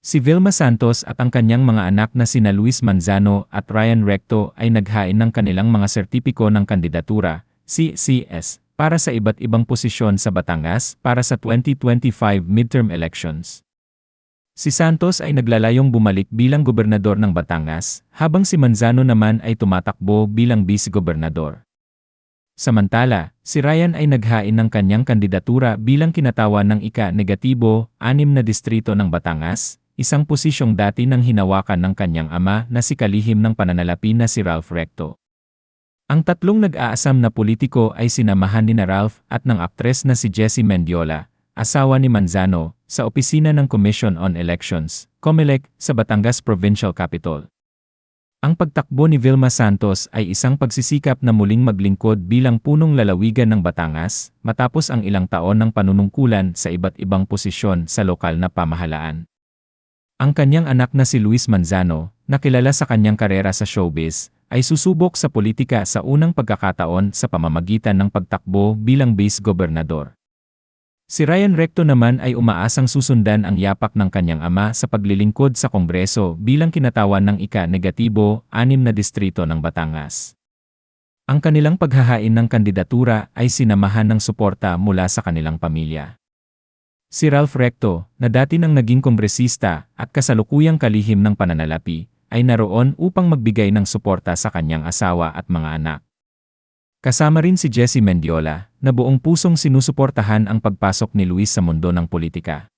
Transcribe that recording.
Si Vilma Santos at ang kanyang mga anak na sina Luis Manzano at Ryan Recto ay naghain ng kanilang mga sertipiko ng kandidatura, CCS, para sa iba't ibang posisyon sa Batangas para sa 2025 midterm elections. Si Santos ay naglalayong bumalik bilang gobernador ng Batangas, habang si Manzano naman ay tumatakbo bilang vice-gobernador. Samantala, si Ryan ay naghain ng kanyang kandidatura bilang kinatawan ng ika-negatibo, anim na distrito ng Batangas, isang posisyong dati nang hinawakan ng kanyang ama na si kalihim ng pananalapi na si Ralph Recto. Ang tatlong nag-aasam na politiko ay sinamahan ni na Ralph at ng aktres na si Jessie Mendiola, asawa ni Manzano, sa opisina ng Commission on Elections, COMELEC, sa Batangas Provincial Capital. Ang pagtakbo ni Vilma Santos ay isang pagsisikap na muling maglingkod bilang punong lalawigan ng Batangas matapos ang ilang taon ng panunungkulan sa iba't ibang posisyon sa lokal na pamahalaan. Ang kanyang anak na si Luis Manzano, na kilala sa kanyang karera sa showbiz, ay susubok sa politika sa unang pagkakataon sa pamamagitan ng pagtakbo bilang base gobernador. Si Ryan Recto naman ay umaasang susundan ang yapak ng kanyang ama sa paglilingkod sa Kongreso bilang kinatawan ng ika-negatibo, anim na distrito ng Batangas. Ang kanilang paghahain ng kandidatura ay sinamahan ng suporta mula sa kanilang pamilya. Si Ralph Recto, na dati nang naging kongresista at kasalukuyang kalihim ng pananalapi, ay naroon upang magbigay ng suporta sa kanyang asawa at mga anak. Kasama rin si Jessie Mendiola, na buong pusong sinusuportahan ang pagpasok ni Luis sa mundo ng politika.